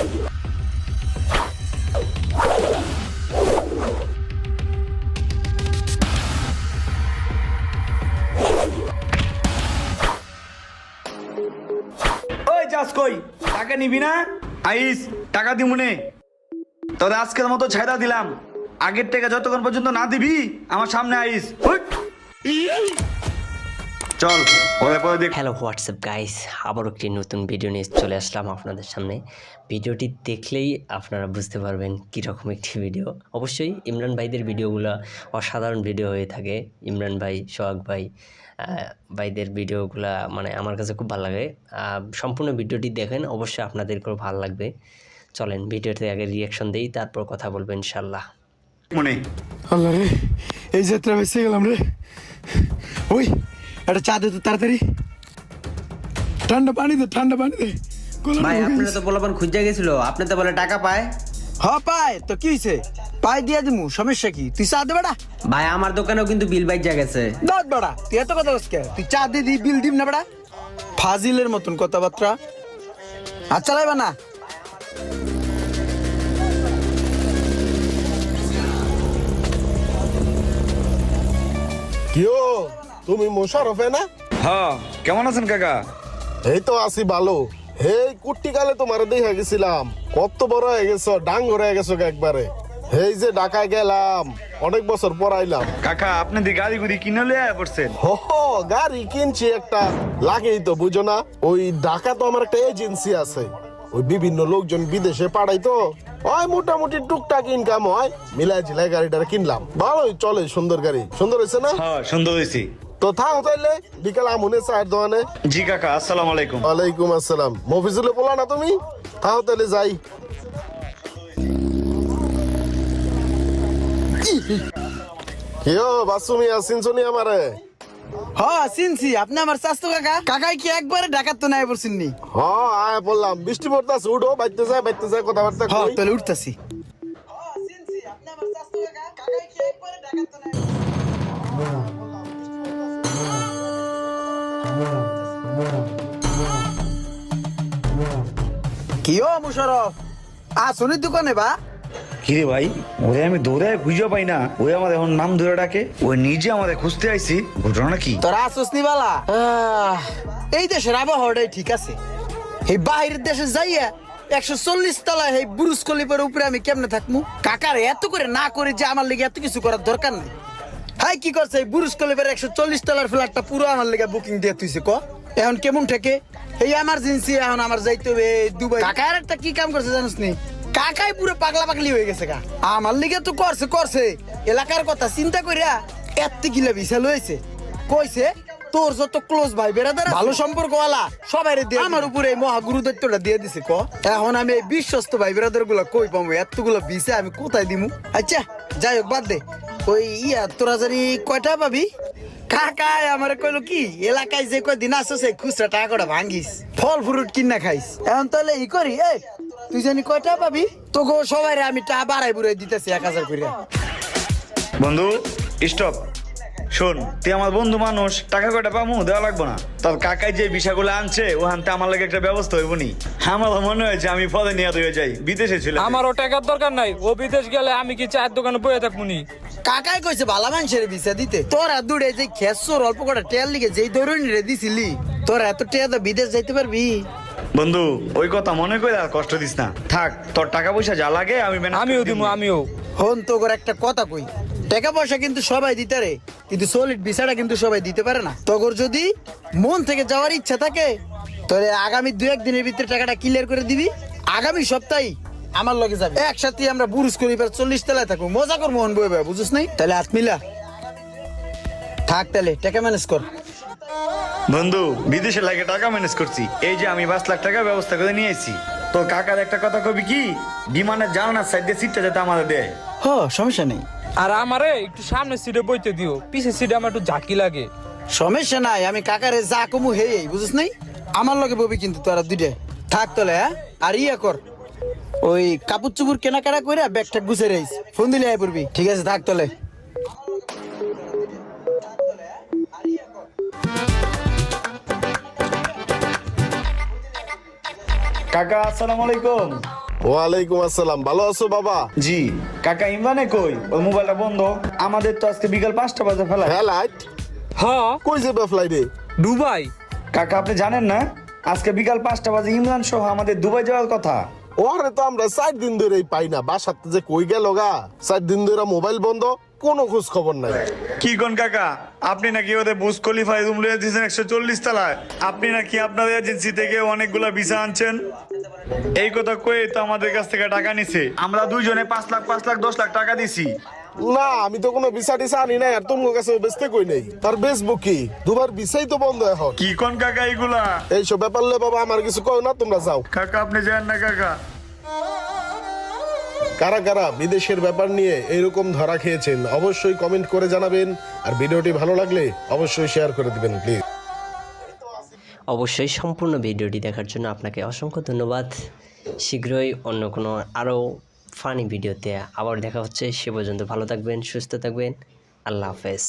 ওই যাস কই? টাকা নিবি না? আইস, টাকা দিমুনে তোদের আজকের মতো ছাইদা দিলাম। আগের টাকা যতক্ষণ পর্যন্ত না দিবি, আমার সামনে আইস। চল পরে পরে দেখ। হ্যালো হোয়াটসঅ্যাপ গাইস আবার একটি নতুন ভিডিও নিয়ে চলে আসলাম আপনাদের সামনে। ভিডিওটি দেখলেই আপনারা বুঝতে পারবেন কীরকম একটি ভিডিও অবশ্যই ইমরান ভাইদের ভিডিওগুলো অসাধারণ ভিডিও হয়ে থাকে। ইমরান ভাই সোহাগ ভাই ভাইদের ভিডিওগুলা মানে আমার কাছে খুব ভালো লাগে। সম্পূর্ণ ভিডিওটি দেখেন অবশ্যই আপনাদেরকেও ভালো লাগবে। চলেন ভিডিওতে আগে রিয়াকশন দিই তারপর কথা বলব ইনশাল্লাহ মনে। আল্লাহ রে এই যাত্রা বেঁচে গেলাম রে। ওই একটা চা দে তো তাড়াতাড়ি। ঠান্ডা পানি দে ঠান্ডা পানি দে। ভাই ঢুকে আপনারা তো বলবেন খুঁজে গেছিল। আপনি তো বলে টাকা পায়। হ পায়। তো কি হয়েছে পাই দিয়ে দিমু সমস্যা কি? তুই চা দে বেড়া। ভাই আমার দোকানেও কিন্তু বিল বাইজা গেছে। দাঁত বেড়া। তুই এত কথা বলছিস? তুই চা দিয়ে দি বিল দিম না বেড়া। ফাজিলের মতন কথাবার্তা। আর চালাইবা না। কিও তুমি মোশারফে না? হ্যাঁ কেমন আছেন কাকা? এই তো আছি ভালো। এই কুট্টি কালে তোমার দেখা গেছিলাম। কত বড় হয়ে গেছো ডাঙ্গর হয়ে গেছো একবারে। এই যে ঢাকায় গেলাম অনেক বছর পর আইলাম। কাকা আপনি দি গাড়ি গুড়ি কিনে লিয়ে আয়া পড়ছেন? হো হো, গাড়ি কিনছি একটা। লাগেই তো বুঝো না। ওই ঢাকা তো আমার একটা এজেন্সি আছে। ওই বিভিন্ন লোকজন বিদেশে পাঠাই তো। ওই মোটামুটি টুকটাক ইনকাম হয়। মিলাই ঝিলাই গাড়িটা কিনলাম। ভালোই চলে সুন্দর গাড়ি। সুন্দর হয়েছে না? হ্যাঁ সুন্দর হয়েছি তো থাও তাইলে বিকাল আমুনে চায়ের দোকানে। জি কাকা আসসালামু আলাইকুম। ওয়ালাইকুম আসসালাম। মফিজুলে বলা না তুমি? তাও তাহলে যাই। কেও বাসুমি আসিন শুনি আমারে? হ চিনছি। আপনি আমার স্বাস্থ্য কাকা? কাকাই কি একবারে ডাকাত তো নাই হ আয় বললাম বৃষ্টি পড়তাছে উঠো বাইতে যায় বাইতে যায় কথাবার্তা হ তাহলে উঠতাছি। মুশারফ? দোকানে বা? কিরে ভাই ওরে আমি খুঁজে পাই না। ওই আমার এখন নাম ধরে ডাকে। ওই নিজে আমাদের খুঁজতে আইছি। ঘটনা কি? তোরা আসুস নি বালা? এই দেশের আবহাওয়াটাই ঠিক আছে। এই দেশে যাইয়া একশো চল্লিশ তলায় এই বুরুজ কলিপের উপরে আমি কেমনে থাকব কাকার এত করে না করে যে আমার লেগে এত কিছু করার দরকার নেই। হাই কি করছে? বুরুজ কলিপের একশো চল্লিশ তলার ফ্ল্যাটটা পুরো আমার লেগে বুকিং দিয়ে তুইছে ক? এখন কেমন ঠেকে? এই এমার্জেন্সি এখন আমার যাইতে হবে দুবাই। কাকা? একটা কি কাম করছে জানিস নি? কাকাই পুরো পাগলা পাগলি হয়ে গেছে গা আমার লিগে তো করছে করছে। এলাকার কথা চিন্তা করিয়া এত কিলো বিশাল হয়েছে। কইছে তোর যত ক্লোজ ভাই বেড়াদার ভালো সম্পর্ক ওয়ালা সবাই দিয়ে আমার উপরে এই মহাগুরু দত্তটা দিয়ে দিছে ক? এখন আমি এই বিশ্বস্ত ভাই বেড়াদারগুলা কই পাবো এতগুলো বিষে আমি কোথায় দিমু? আচ্ছা যাই হোক বাদ দে। ওই ইয়া, তোরা জানি কয়টা পাবি? কাকায় আমার কইলো কি, এলাকায় যে কদিন আসো সেই খুচরা টাকা কটা ভাঙ্গিস। ফল, ফ্রুট কিনা খাইস। এখন তাহলে ই করি, এই, তুই জানি কয়টা পাবি? তোকে সবাই আমি টা বাড়াই বুড়াই দিতেছি এক হাজার করে বন্ধু স্টপ শোন তুই আমার বন্ধু মানুষ টাকা কয়টা পামু? দেওয়া লাগবো না। তোর কাকাই যে বিষয়গুলো আনছে ওখানতে আমার লাগে একটা ব্যবস্থা হইব নি। আমার মনে হয়েছে আমি পদে নিয়ে হয়ে যাই। বিদেশে ছিল আমারও টাকার দরকার নাই। ও বিদেশ গেলে আমি কি চায়ের দোকানে বয়ে থাকব নি? কাকাই কইছে ভালা মানুষের ভিসা দিতে। তোরা দূরে যে খেসর অল্প কটা টেয়ার লিগে যেই ধরুন রে দিছিলি তোরা এত টেয়া তো বিদেশ যাইতে পারবি? বন্ধু ওই কথা মনে করে আর কষ্ট দিস না। থাক তোর টাকা পয়সা যা লাগে আমি আমিও দিমু আমিও। হন তো করে একটা কথা কই। টাকা পয়সা কিন্তু সবাই দিতে রে কিন্তু সলিড ভিসাটা কিন্তু সবাই দিতে পারে না। তগর যদি মন থেকে যাওয়ার ইচ্ছা থাকে তাহলে আগামী দু একদিনের ভিতরে টাকাটা ক্লিয়ার করে দিবি। আগামী সপ্তাহে আমার লগে যাবে। একসাথে আমরা বুরুজ করি এবার চল্লিশ তলায় থাকব। মজা করব মন বই বই বুঝিস নাই? তাহলে হাত মিলা থাক তাহলে টাকা ম্যানেজ কর। বন্ধু বিদেশে লাগে টাকা ম্যানেজ করছি। এই যে আমি পাঁচ লাখ টাকা ব্যবস্থা করে নিয়ে এসেছি তোর কাকার একটা কথা কবি কি? বিমানের জানার সাইড দিয়ে সিটটা যাতে আমাদের দেয়। হ সমস্যা নেই। আর আমারে একটু সামনে সিটে বইতে দিও। পিছের সিটে আমার একটু ঝাঁকি লাগে। সমস্যা নাই আমি কাকারে যা কমু হে বুঝিস নাই? আমার লগে ববি কিন্তু তোরা দুইটা থাক তলে হ্যাঁ? আর ইয়া কর। ওই কাপড় চুপুর কেনাকাটা করে ব্যাগটা গুছে রাইস। ফোন দিলে আয় পড়বি। ঠিক আছে থাক তলে কাকা আসসালামু আলাইকুম। ওয়ালাইকুম আসসালাম। ভালো আছো বাবা? জি। কাকা ইমরানে কই? ওই মোবাইলটা বন্ধ। আমাদের তো আজকে বিকাল পাঁচটা বাজে ফেলা হ্যাঁ লাইট হ্যাঁ। কই যাবে ফ্লাইটে দুবাই। কাকা আপনি জানেন না? আজকে বিকাল পাঁচটা বাজে ইমরান সহ আমাদের দুবাই যাওয়ার কথা। ওরে তো আমরা চার দিন ধরেই পাই না। বাসাতে যে কই গেল গা? চার দিন ধরে মোবাইল বন্ধ কোনো খোঁজ খবর নাই। কি কোন কাকা? আপনি নাকি ওদের বুস কোয়ালিফাই রুম লয়ে দিয়েছেন একশো চল্লিশ তলায়? আপনি নাকি আপনাদের এজেন্সি থেকে অনেকগুলা ভিসা আনছেন? এই কথা কয়ে তো আমাদের কাছ থেকে টাকা নিছে। আমরা দুইজনে পাঁচ লাখ পাঁচ লাখ দশ লাখ টাকা দিছি। না আমি তো কোনো ভিসা টিসা আনি নাই আর তোমার কাছে বেচতে কই নাই। তার বেচবো কি? দুবার ভিসাই তো বন্ধ এখন। কি কোন কাকা এইগুলা? এইসব ব্যাপার লে বাবা আমার কিছু কও না তোমরা যাও। কাকা আপনি যান না কাকা। কারা কারা বিদেশের ব্যাপার নিয়ে এইরকম ধরা খেয়েছেন অবশ্যই কমেন্ট করে জানাবেন। আর ভিডিওটি ভালো লাগলে অবশ্যই শেয়ার করে দিবেন প্লিজ অবশ্যই সম্পূর্ণ ভিডিওটি দেখার জন্য আপনাকে অসংখ্য ধন্যবাদ। শীঘ্রই অন্য কোনো আরও ফানি ভিডিওতে আবার দেখা হচ্ছে। সে পর্যন্ত ভালো থাকবেন, সুস্থ থাকবেন। আল্লাহ হাফেজ।